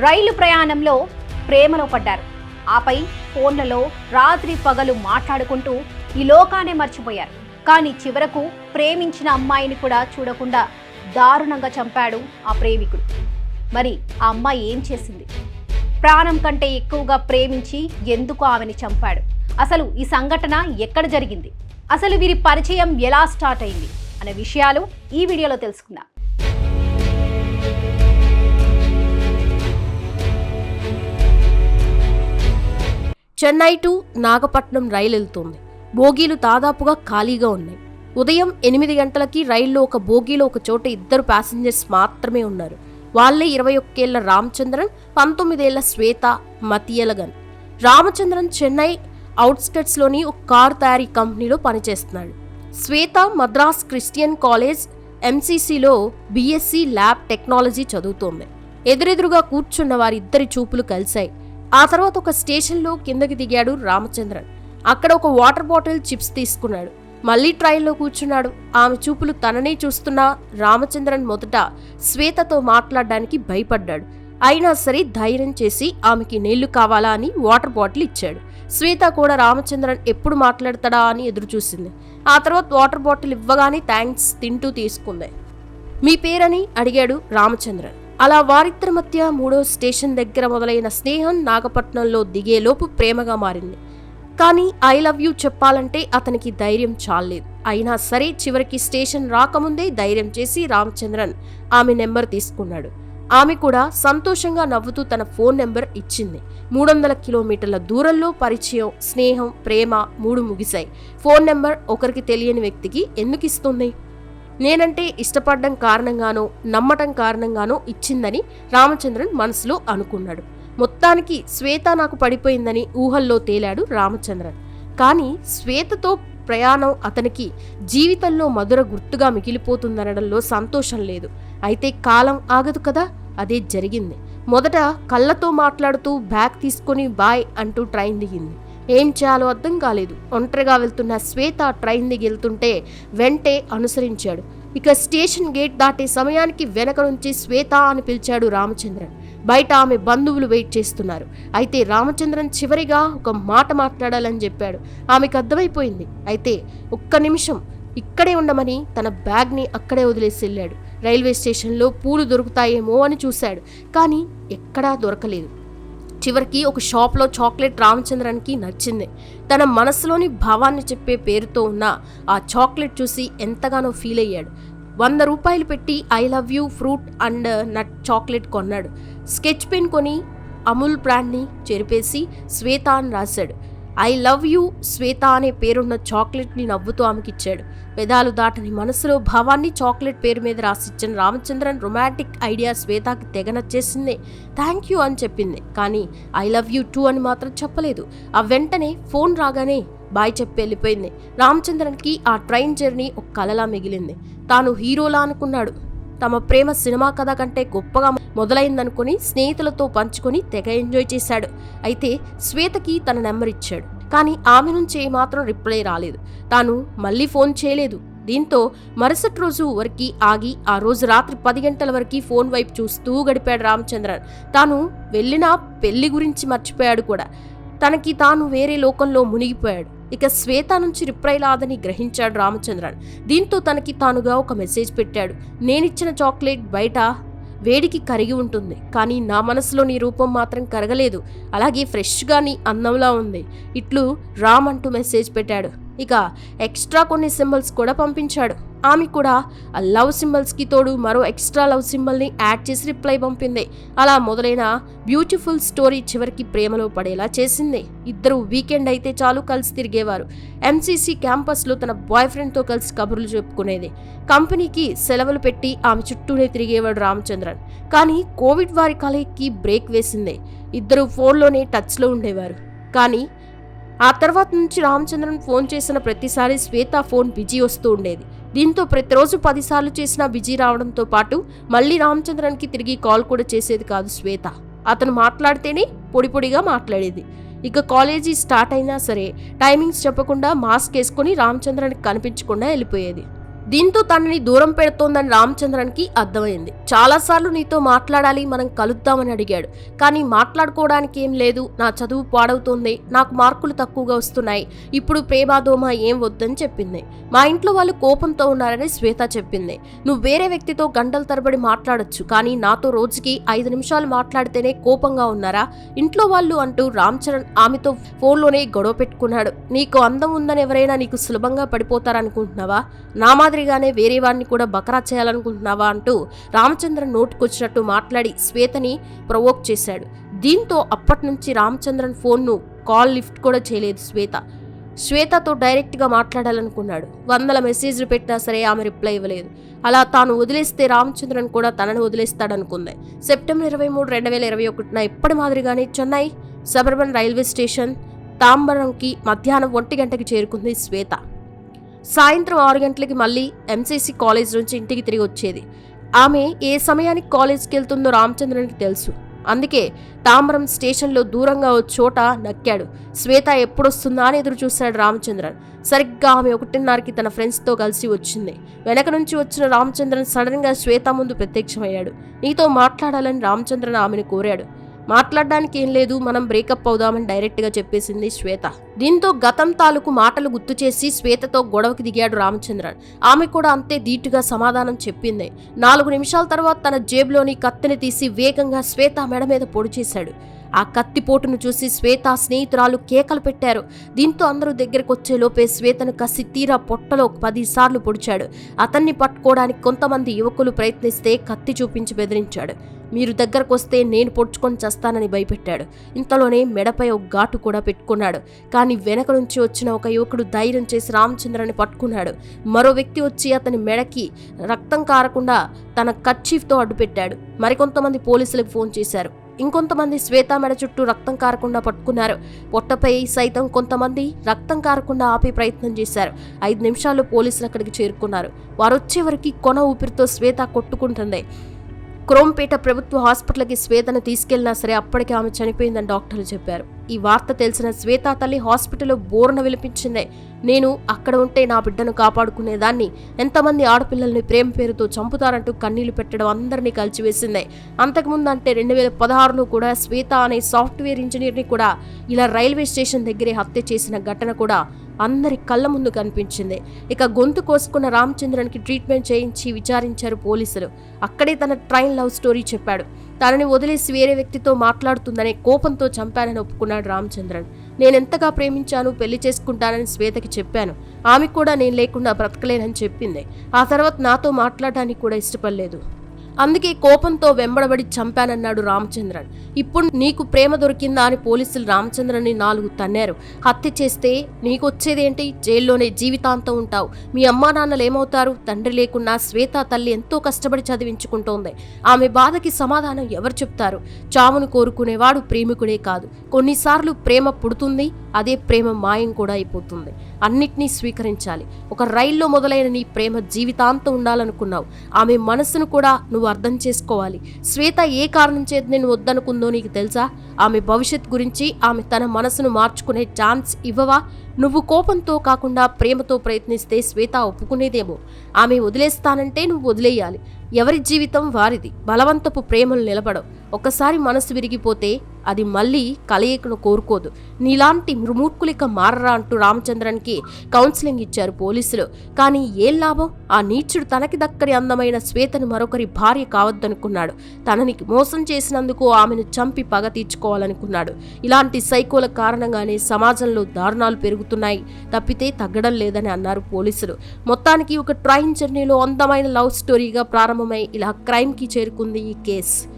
రైలు ప్రయాణంలో ప్రేమలో పడ్డారు. ఆపై ఫోన్లలో రాత్రి పగలు మాట్లాడుకుంటూ ఈ లోకానే మర్చిపోయారు. కానీ చివరకు ప్రేమించిన అమ్మాయిని కూడా చూడకుండా దారుణంగా చంపాడు ఆ ప్రేమికుడు. మరి ఆ అమ్మాయి ఏం చేసింది? ప్రాణం కంటే ఎక్కువగా ప్రేమించి ఎందుకు ఆమెని చంపాడు? అసలు ఈ సంఘటన ఎక్కడ జరిగింది? అసలు వీరి పరిచయం ఎలా స్టార్ట్ అయింది? అనే విషయాలు ఈ వీడియోలో తెలుసుకుందాం. చెన్నై టు నాగపట్నం రైలు వెళ్తోంది బోగీలు దాదాపుగా ఖాళీగా ఉన్నాయి. ఉదయం ఎనిమిది గంటలకి రైల్లో ఒక బోగీలో ఒక చోట ఇద్దరు ప్యాసింజర్స్ మాత్రమే ఉన్నారు. వాళ్ళే ఇరవై ఒక్కేళ్ళ రామచంద్రన్ పంతొమ్మిదేళ్ళ శ్వేత మతియలగన్. రామచంద్రన్ చెన్నై అవుట్స్కట్స్లోని ఒక కార్ తయారీ కంపెనీలో పనిచేస్తున్నాడు. శ్వేత మద్రాస్ క్రిస్టియన్ కాలేజ్ ఎంసీసీలో బీఎస్సీ ల్యాబ్ టెక్నాలజీ చదువుతోంది. ఎదురెదురుగా కూర్చున్న వారిద్దరి చూపులు కలిశాయి. ఆ తర్వాత ఒక స్టేషన్లో కిందకి దిగాడు రామచంద్రన్. అక్కడ ఒక వాటర్ బాటిల్ చిప్స్ తీసుకున్నాడు. మళ్ళీ ట్రైన్లో కూర్చున్నాడు. ఆమె చూపులు తననే చూస్తున్నా రామచంద్రన్ మొదట శ్వేతతో మాట్లాడడానికి భయపడ్డాడు. అయినా సరే ధైర్యం చేసి ఆమెకి నీళ్ళు కావాలా అని వాటర్ బాటిల్ ఇచ్చాడు. శ్వేత కూడా రామచంద్రన్ ఎప్పుడు మాట్లాడతాడా అని ఎదురుచూసింది. ఆ తర్వాత వాటర్ బాటిల్ ఇవ్వగానే థ్యాంక్స్ తింటూ తీసుకుంది. మీ పేరని? అడిగాడు రామచంద్రన్. అలా వారిద్దరి మధ్య మూడో స్టేషన్ దగ్గర మొదలైన స్నేహం నాగపట్నంలో దిగేలోపు ప్రేమగా మారింది. కానీ ఐ లవ్ యూ చెప్పాలంటే అతనికి ధైర్యం చాలేదు అయినా సరే చివరికి స్టేషన్ రాకముందే ధైర్యం చేసి రామచంద్రన్ ఆమె నెంబర్ తీసుకున్నాడు. ఆమె కూడా సంతోషంగా నవ్వుతూ తన ఫోన్ నెంబర్ ఇచ్చింది. మూడు వందల కిలోమీటర్ల దూరంలో పరిచయం స్నేహం ప్రేమ మూడు ముగిశాయి. ఫోన్ నెంబర్ ఒకరికి తెలియని వ్యక్తికి ఎందుకు ఇస్తుంది నేనంటే ఇష్టపడడం కారణంగానో నమ్మటం కారణంగానో ఇచ్చిందని రామచంద్రన్ మనసులో అనుకున్నాడు. మొత్తానికి శ్వేత నాకు పడిపోయిందని ఊహల్లో తేలాడు రామచంద్రన్ కానీ శ్వేతతో ప్రయాణం అతనికి జీవితంలో మధుర గుర్తుగా మిగిలిపోతుందనడంలో సంతోషం లేదు. అయితే కాలం ఆగదు కదా? అదే జరిగింది. మొదట కళ్ళతో మాట్లాడుతూ బ్యాగ్ తీసుకొని బాయ్ అంటూ ట్రైన్ దిగింది. ఏం చేయాలో అర్థం కాలేదు. ఒంటరిగా వెళ్తున్న శ్వేత ట్రైన్ దిగి వెళ్తుంటే వెంటే అనుసరించాడు. ఇక స్టేషన్ గేట్ దాటే సమయానికి వెనక నుంచి శ్వేత అని పిలిచాడు రామచంద్రన్. బయట ఆమె బంధువులు వెయిట్ చేస్తున్నారు. అయితే రామచంద్రన్ చివరిగా ఒక మాట మాట్లాడాలని చెప్పాడు. ఆమెకు అర్థమైపోయింది. అయితే ఒక్క నిమిషం ఇక్కడే ఉండమని తన బ్యాగ్ని అక్కడే వదిలేసి వెళ్ళాడు. రైల్వే స్టేషన్లో పూలు దొరుకుతాయేమో అని చూశాడు. కానీ ఎక్కడా దొరకలేదు. చివరికి ఒక షాప్లో చాక్లెట్ రామచంద్రన్కి నచ్చింది. తన మనసులోని భావాన్ని చెప్పే పేరుతో ఉన్న ఆ చాక్లెట్ చూసి ఎంతగానో ఫీల్ అయ్యాడు. వంద రూపాయలు పెట్టి I love you fruit and nut chocolate కొన్నాడు. స్కెచ్ పెన్ కొని అమూల్ బ్రాండ్ని చెరిపేసి శ్వేత అని రాశాడు. ఐ లవ్ యూ శ్వేత అనే పేరున్న చాక్లెట్ని నవ్వుతూ ఆమెకిచ్చాడు. పెదాలు దాటని మనసులో భావాన్ని చాక్లెట్ పేరు మీద రాసిచ్చిన రామచంద్రన్ రొమాంటిక్ ఐడియా శ్వేతకి తెగ నచ్చేసింది. థ్యాంక్ యూ అని చెప్పింది. కానీ ఐ లవ్ యూ టూ అని మాత్రం చెప్పలేదు. ఆ వెంటనే ఫోన్ రాగానే బాయ్ చెప్పి వెళ్ళిపోయింది. రామచంద్రన్కి ఆ ట్రైన్ జర్నీ ఒక కలలా మిగిలింది. తాను హీరోలా అనుకున్నాడు. తమ ప్రేమ సినిమా కథ కంటే గొప్పగా మొదలైందనుకుని స్నేహితులతో పంచుకొని తెగ ఎంజాయ్ చేశాడు. అయితే శ్వేతకి తన నెంబర్ ఇచ్చాడు. కానీ ఆమె నుంచి ఏమాత్రం రిప్లై రాలేదు. తాను మళ్ళీ ఫోన్ చేయలేదు. దీంతో మరుసటి రోజు వరకు ఆగి ఆ రోజు రాత్రి పది గంటల వరకు ఫోన్ వైపు చూస్తూ గడిపాడు రామచంద్రన్. తాను వెళ్ళిన పెళ్ళి గురించి మర్చిపోయాడు కూడా. తనకి తాను వేరే లోకంలో మునిగిపోయాడు. ఇక శ్వేత నుంచి రిప్లై రాదని గ్రహించాడు రామచంద్రన్. దీంతో తనకి తానుగా ఒక మెసేజ్ పెట్టాడు. నేనిచ్చిన చాక్లెట్ బయట వేడికి కరిగి ఉంటుంది. కానీ నా మనసులో నీ రూపం మాత్రం కరగలేదు. అలాగే ఫ్రెష్గా నీ అందంలా ఉంది. ఇట్లు రామ్ అంటూ మెసేజ్ పెట్టాడు. ఇక ఎక్స్ట్రా కొన్ని సింబల్స్ కూడా పంపించాడు. ఆమె కూడా ఆ లవ్ సింబల్స్కి తోడు మరో ఎక్స్ట్రా లవ్ సింబల్ని యాడ్ చేసి రిప్లై పంపింది. అలా మొదలైన బ్యూటిఫుల్ స్టోరీ చివరికి ప్రేమలో పడేలా చేసింది. ఇద్దరు వీకెండ్ అయితే చాలు కలిసి తిరిగేవారు. ఎంసీసీ క్యాంపస్లో తన బాయ్ ఫ్రెండ్తో కలిసి కబుర్లు చెప్పుకునేది. కంపెనీకి సెలవులు పెట్టి ఆమె చుట్టూనే తిరిగేవాడు రామచంద్రన్. కానీ కోవిడ్ వారి కలయికి బ్రేక్ వేసింది. ఇద్దరు ఫోన్లోనే టచ్లో ఉండేవారు. కానీ ఆ తర్వాత నుంచి రామచంద్రన్ ఫోన్ చేసిన ప్రతిసారి శ్వేత ఫోన్ బిజీ వస్తూ ఉండేది. దీంతో ప్రతిరోజు పదిసార్లు చేసినా బిజీ రావడంతో పాటు మళ్ళీ రామచంద్రన్కి తిరిగి కాల్ కూడా చేసేది కాదు శ్వేత. అతను మాట్లాడితేనే పొడి పొడిగా మాట్లాడేది. ఇక కాలేజీ స్టార్ట్ అయినా సరే టైమింగ్స్ చెప్పకుండా మాస్క్ వేసుకొని రామచంద్రన్కి కనిపించకుండా వెళ్ళిపోయేది. దీంతో తనని దూరం పెడుతోందని రామచంద్రన్కి అర్థమైంది. చాలాసార్లు నీతో మాట్లాడాలి మనం కలుద్దామని అడిగాడు. కానీ మాట్లాడుకోవడానికి ఏం లేదు. నా చదువు పాడవుతోంది. నాకు మార్కులు తక్కువగా వస్తున్నాయి. ఇప్పుడు ప్రేమాదోమ ఏం వద్దని చెప్పింది. మా ఇంట్లో వాళ్ళు కోపంతో ఉన్నారని శ్వేత చెప్పింది. నువ్వు వేరే వ్యక్తితో గంటల తరబడి మాట్లాడొచ్చు. కానీ నాతో రోజుకి ఐదు నిమిషాలు మాట్లాడితేనే కోపంగా ఉన్నారా? ఇంట్లో వాళ్ళు అంటూ రామ్ చరణ్ ఆమెతో ఫోన్లోనే గొడవ పెట్టుకున్నాడు. నీకు అందం ఉందని ఎవరైనా నీకు సులభంగా పడిపోతారనుకుంటున్నావా? నా మాదిరిగానే వేరే వాడిని కూడా బకరా చేయాలనుకుంటున్నావా అంటూ రామచంద్రన్ నోటుకొచ్చినట్టు మాట్లాడి శ్వేతని ప్రవోక్ చేశాడు. దీంతో అప్పటి నుంచి రామచంద్రన్ ఫోన్ను కాల్ లిఫ్ట్ కూడా చేయలేదు శ్వేత. శ్వేతతో డైరెక్ట్గా మాట్లాడాలనుకున్నాడు. వందల మెసేజ్లు పెట్టినా సరే ఆమె రిప్లై ఇవ్వలేదు. అలా తాను వదిలేస్తే రామచంద్రన్ కూడా తనను వదిలేస్తాడనుకుంది. సెప్టెంబర్ ఇరవై మూడు రెండు వేల ఇరవై ఒకటిన ఎప్పటి మాదిరిగానే చెన్నై సబర్బన్ రైల్వే స్టేషన్ తాంబరంకి మధ్యాహ్నం ఒంటి గంటకి చేరుకుంది శ్వేత. సాయంత్రం ఆరు గంటలకి మళ్ళీ ఎంసీసీ కాలేజ్ నుంచి ఇంటికి తిరిగి వచ్చేది. ఆమె ఏ సమయానికి కాలేజ్కి వెళ్తుందో రామచంద్రన్కి తెలుసు. అందుకే తామరం స్టేషన్లో దూరంగా ఓ చోట నక్కాడు. శ్వేత ఎప్పుడొస్తుందా అని ఎదురు చూశాడు రామచంద్రన్. సరిగ్గా ఆమె ఒకటిన్నరకి తన ఫ్రెండ్స్తో కలిసి వచ్చింది. వెనక నుంచి వచ్చిన రామచంద్రన్ సడన్గా శ్వేత ముందు ప్రత్యక్షమయ్యాడు. నీతో మాట్లాడాలని రామచంద్రన్ ఆమెను కోరాడు. మాట్లాడడానికి ఏం లేదు మనం బ్రేకప్ అవుదామని డైరెక్ట్గా చెప్పేసింది శ్వేత. దీంతో గతం తాలూకు మాటలు గుర్తు చేసి శ్వేతతో గొడవకి దిగాడు రామచంద్రన్. ఆమె కూడా అంతే ధీటుగా సమాధానం చెప్పింది. నాలుగు నిమిషాల తర్వాత తన జేబులోని కత్తిని తీసి వేగంగా శ్వేత మెడ మీద పొడి చేశాడు ఆ కత్తిపోటును చూసి శ్వేత స్నేహితురాలు కేకలు పెట్టారు. దీంతో అందరూ దగ్గరకు లోపే శ్వేతను కసి తీరా పొట్టలో పదిసార్లు పొడిచాడు. అతన్ని పట్టుకోవడానికి కొంతమంది యువకులు ప్రయత్నిస్తే కత్తి చూపించి బెదిరించాడు. మీరు దగ్గరకు వస్తే నేను పొడుచుకొని చస్తానని భయపెట్టాడు. ఇంతలోనే మెడపై ఒక ఘాటు కూడా పెట్టుకున్నాడు. కానీ వెనక నుంచి వచ్చిన ఒక యువకుడు ధైర్యం చేసి రామచంద్రని పట్టుకున్నాడు. మరో వ్యక్తి వచ్చి అతని మెడకి రక్తం కారకుండా తన కర్చీఫ్తో అడ్డుపెట్టాడు. మరికొంతమంది పోలీసులకు ఫోన్ చేశారు. ఇంకొంతమంది శ్వేత మెడ చుట్టూ రక్తం కారకుండా పట్టుకున్నారు. పొట్టపై సైతం కొంతమంది రక్తం కారకుండా ఆపే ప్రయత్నం చేశారు. ఐదు నిమిషాలు పోలీసులు అక్కడికి చేరుకున్నారు. వారు వచ్చేవరకు కొన ఊపిరితో శ్వేత కొట్టుకుంటుంది. క్రోంపేట ప్రభుత్వ హాస్పిటల్కి శ్వేతను తీసుకెళ్ళినా సరే అప్పటికే ఆమె చనిపోయిందని డాక్టర్లు చెప్పారు. ఈ వార్త తెలిసిన శ్వేత తల్లి హాస్పిటల్లో బోర్న విలిపించింది. నేను అక్కడ ఉంటే నా బిడ్డను కాపాడుకునేదాన్ని. ఎంతమంది ఆడపిల్లల్ని ప్రేమ పేరుతో చంపుతారంటూ కన్నీళ్ళు పెట్టడం అందరినీ కలిచివేసింది. అంతకుముందు అంటే రెండు వేల పదహారులో కూడా శ్వేత అనే సాఫ్ట్వేర్ ఇంజనీర్ని కూడా ఇలా రైల్వే స్టేషన్ దగ్గరే హత్య చేసిన ఘటన కూడా అందరి కళ్ళ ముందు కనిపించింది. ఇక గొంతు కోసుకున్న రామచంద్రన్కి ట్రీట్మెంట్ చేయించి విచారించారు పోలీసులు. అక్కడే తన ట్రైన్ లవ్ స్టోరీ చెప్పాడు. తనని వదిలేసి వేరే వ్యక్తితో మాట్లాడుతుందనే కోపంతో చంపానని ఒప్పుకున్నాడు రామచంద్రన్. నేనెంతగా ప్రేమించాను పెళ్ళి చేసుకుంటానని శ్వేతకి చెప్పాను. ఆమె కూడా నేను లేకుండా బ్రతకలేనని చెప్పింది. ఆ తర్వాత నాతో మాట్లాడడానికి కూడా ఇష్టపడలేదు. అందుకే కోపంతో వెంబడబడి చంపానన్నాడు రామచంద్రన్. ఇప్పుడు నీకు ప్రేమ దొరికిందా అని పోలీసులు రామచంద్రన్ని నాలుగు తన్నారు. హత్య చేస్తే నీకు వచ్చేదేంటి జైల్లోనే జీవితాంతం ఉంటావు. మీ అమ్మా నాన్నలు ఏమవుతారు తండ్రి లేకున్నా శ్వేత తల్లి ఎంతో కష్టపడి చదివించుకుంటోంది. ఆమె బాధకి సమాధానం ఎవరు చెప్తారు? చావును కోరుకునేవాడు ప్రేమికుడే కాదు. కొన్నిసార్లు ప్రేమ పుడుతుంది అదే ప్రేమ మాయం కూడా అయిపోతుంది. అన్నిటినీ స్వీకరించాలి. ఒక రైల్లో మొదలైన నీ ప్రేమ జీవితాంతం ఉండాలనుకున్నావు. ఆమె మనసును కూడా నువ్వు అర్థం చేసుకోవాలి. శ్వేత ఏ కారణం చేత నేను వద్దనుకుందో నీకు తెలుసా? ఆమె భవిష్యత్ గురించి ఆమె తన మనసును మార్చుకునే ఛాన్స్ ఇవ్వవా? నువ్వు కోపంతో కాకుండా ప్రేమతో ప్రయత్నిస్తే శ్వేత ఒప్పుకునేదేమో. ఆమె వదిలేస్తానంటే నువ్వు వదిలేయాలి. ఎవరి జీవితం వారిది. బలవంతపు ప్రేమలు నిలబడవు. ఒకసారి మనసు విరిగిపోతే అది మళ్ళీ కలయికను కోరుకోదు. నీలాంటి మృమూర్ఖులిక మారరా అంటూ రామచంద్రన్కి కౌన్సిలింగ్ ఇచ్చారు పోలీసులు. కానీ ఏం లాభం? ఆ నీచుడు తనకి దక్కని అందమైన శ్వేతను మరొకరి భార్య కావద్దనుకున్నాడు. తనని మోసం చేసినందుకు ఆమెను చంపి పగ తీర్చుకోవాలనుకున్నాడు. ఇలాంటి సైకోల కారణంగానే సమాజంలో దారుణాలు పెరుగుతున్నాయి. తప్పితే తగ్గడం లేదని అన్నారు పోలీసులు. మొత్తానికి ఒక ట్రైన్ జర్నీలో అందమైన లవ్ స్టోరీగా ప్రారంభమై ఇలా క్రైమ్కి చేరుకుంది ఈ కేసు.